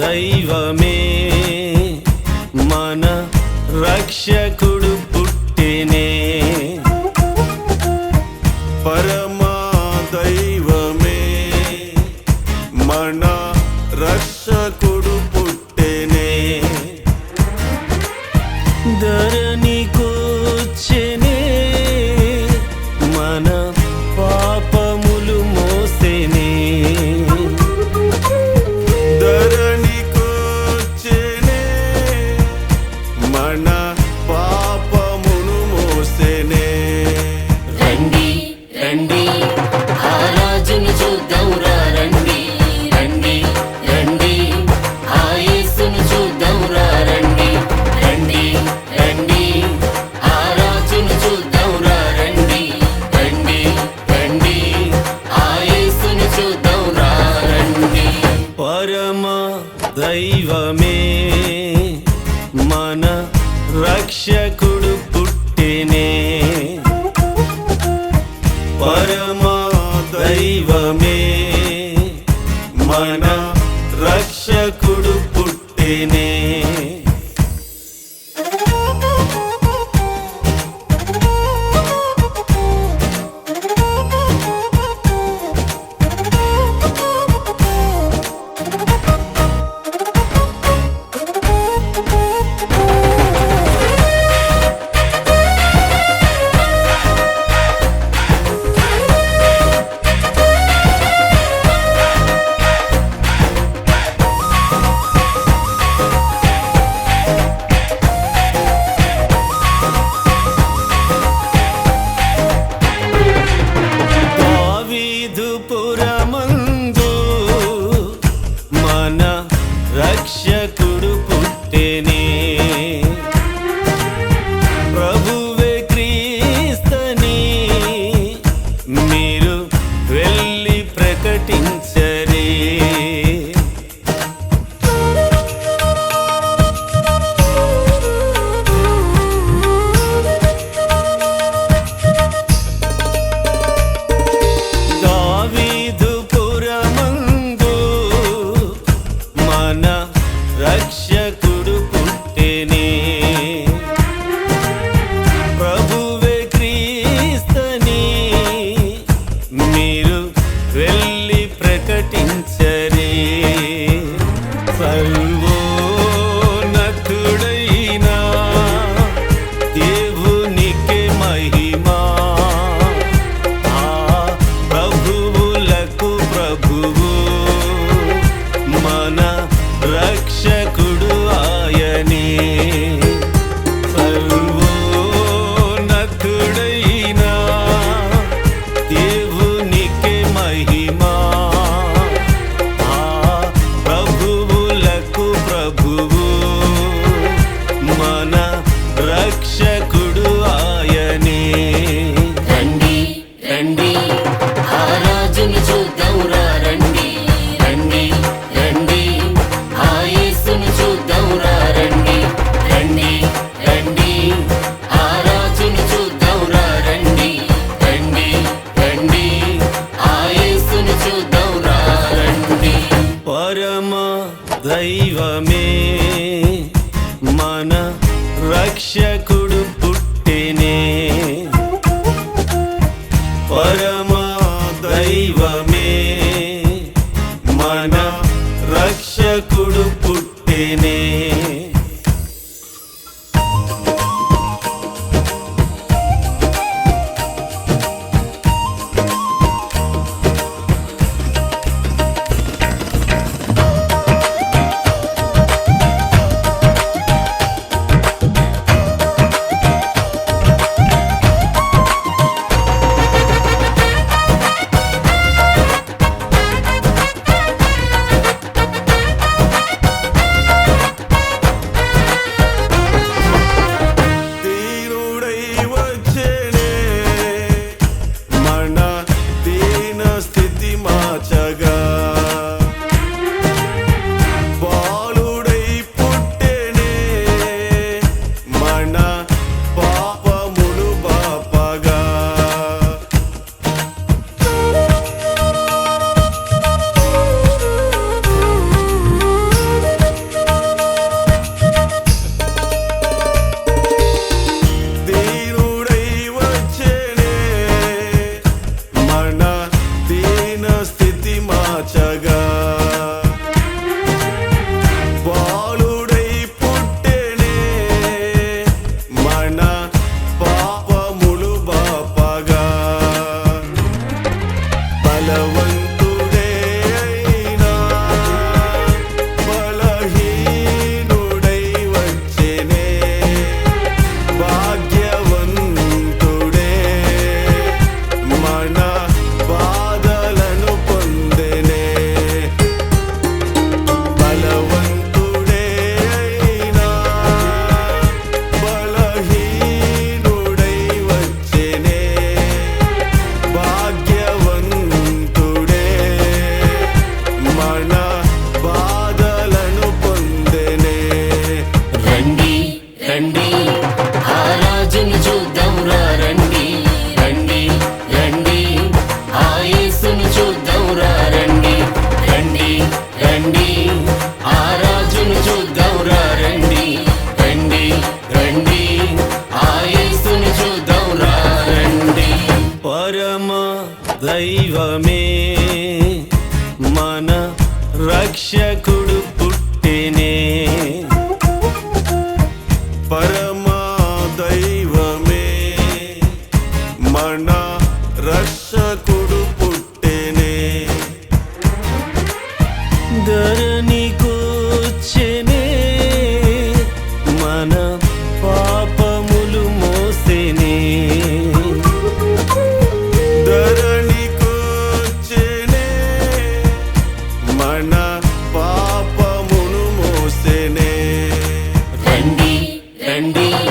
దైవమే మన రక్షకుడు. మన రక్షకుడు పుట్టినే. పరమా దైవమే. మన రక్షకుడు పుట్టినే. దైవమే. మన రక్షకుడు పుట్టినే. పరమా దైవమే. candy.